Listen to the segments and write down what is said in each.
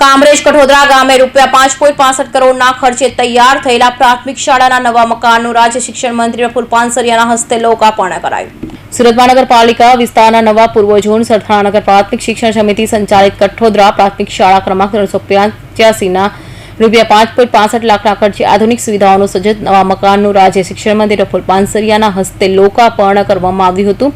કામરેજ કઠોદરા ગામે રૂપિયા પાંચ પોઈન્ટ પાસઠ કરોડના ખર્ચે તૈયાર થયેલા પ્રાથમિક શાળાના નવા મકાનનું રાજ્ય શિક્ષણ મંત્રી પ્રફુલ પાનસરિયાના હસ્તે લોકાર્પણ કરાયું. સુરત મહાનગરપાલિકા વિસ્તારના નવા પૂર્વ ઝોન સરથાણાનગર પ્રાથમિક શિક્ષણ સમિતિ સંચાલિત કઠોદરા પ્રાથમિક શાળા ક્રમાંક ત્રણસો પંચ્યાસીના રૂપિયા પાંચ પોઈન્ટ પાસઠ લાખના ખર્ચે આધુનિક સુવિધાઓનું સજ્જત નવા મકાનનું રાજ્ય શિક્ષણ મંત્રી પ્રફુલ પાનસરિયાના હસ્તે લોકાર્પણ કરવામાં આવ્યું હતું.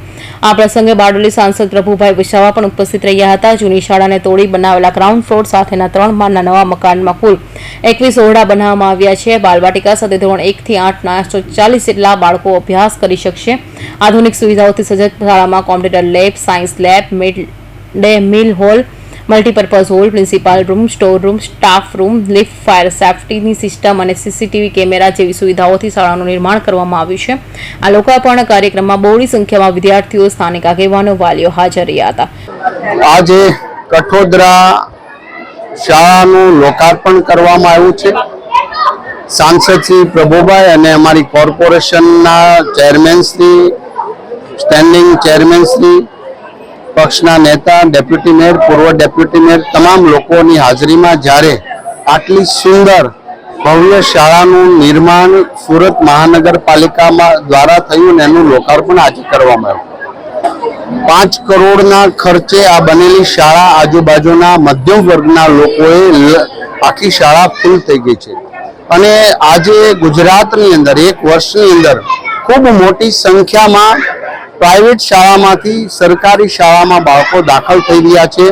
આ પ્રસંગે બારડોલી સાંસદ પ્રભુભાઈ વિશાવા પણ ઉપસ્થિત રહ્યા હતા. જૂની શાળાને તોડી બનાવેલા ગ્રાઉન્ડ ફ્લોર સાથેના ત્રણ માળના નવા મકાનમાં કુલ એકવીસ ઓરડા બનાવવામાં આવ્યા છે. બાલવાટિકા સાથે ધોરણ એકથી આઠના એકસો ચાલીસ જેટલા બાળકો અભ્યાસ કરી શકશે. આધુનિક સુવિધાઓથી સજ્જ શાળામાં computer lab, science lab, mid day, meal hall multipurpose hall principal room store room staff room lift fire સેફ્ટીની system અને સીસીટીવી કેમેરા જેવી સુવિધાઓથી શાળાનું નિર્માણ કરવામાં આવ્યું છે. આ લોકાર્પણ કાર્યક્રમમાં બહોળી સંખ્યામાં વિદ્યાર્થીઓ, સ્થાનિક આગેવાનો, વાલીઓ હાજર રહ્યા હતા. આજે કઠોદરા શાળાનું લોકાર્પણ કરવામાં આવ્યું છે. સાંસદ શ્રી પ્રભુભાઈ અને અમારી કોર્પોરેશનના chairman Shri standing chairman Shri પક્ષના નેતા, ડેપ્યુટી મેયર, પૂર્વ ડેપ્યુટી મેયર તમામ લોકોની હાજરીમાં જ્યારે આટલી સુંદર ભવ્ય શાળાનું નિર્માણ સુરત મહાનગરપાલિકામાં દ્વારા થયું ને એનું લોકાર્પણ આજે કરવામાં આવ્યું. પાંચ કરોડના ખર્ચે આ બનેલી શાળા આજુબાજુના મધ્યમ વર્ગના લોકોએ આખી શાળા ફૂલ થઈ ગઈ છે. અને આજે ગુજરાતની અંદર, એક વર્ષની અંદર ખૂબ મોટી સંખ્યામાં પ્રાઇવેટ શાળામાંથી સરકારી શાળામાં બાળકો દાખલ થઈ રહ્યા છે.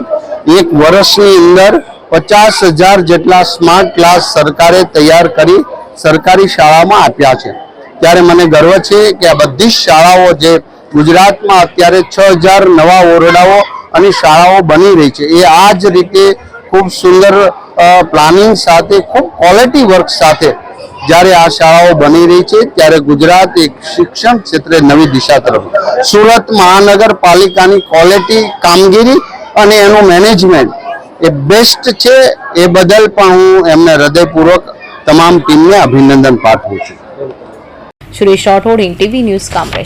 એક વર્ષની અંદર પચાસ હજાર જેટલા સ્માર્ટ ક્લાસ સરકારે તૈયાર કરી સરકારી શાળામાં આપ્યા છે. ત્યારે મને ગર્વ છે કે આ બધી જ શાળાઓ જે ગુજરાતમાં અત્યારે છ હજાર નવા ઓરડાઓ અને શાળાઓ બની રહી છે, એ આ જ રીતે ખૂબ સુંદર પ્લાનિંગ સાથે, ખૂબ ક્વોલિટી વર્ક સાથે જ્યારે આ શાળાઓ બની રહી છે, ત્યારે ગુજરાત એક શિક્ષણ ક્ષેત્રે નવી દિશા તરફ સુરત મહાનગરપાલિકાની ક્વોલિટી કામગીરી અને એનું મેનેજમેન્ટ એ બેસ્ટ છે. એ બદલ પણ હું એમને હૃદયપૂર્વક તમામ ટીમને અભિનંદન પાઠવું છું. Suresh Rathod TV news Kamrej.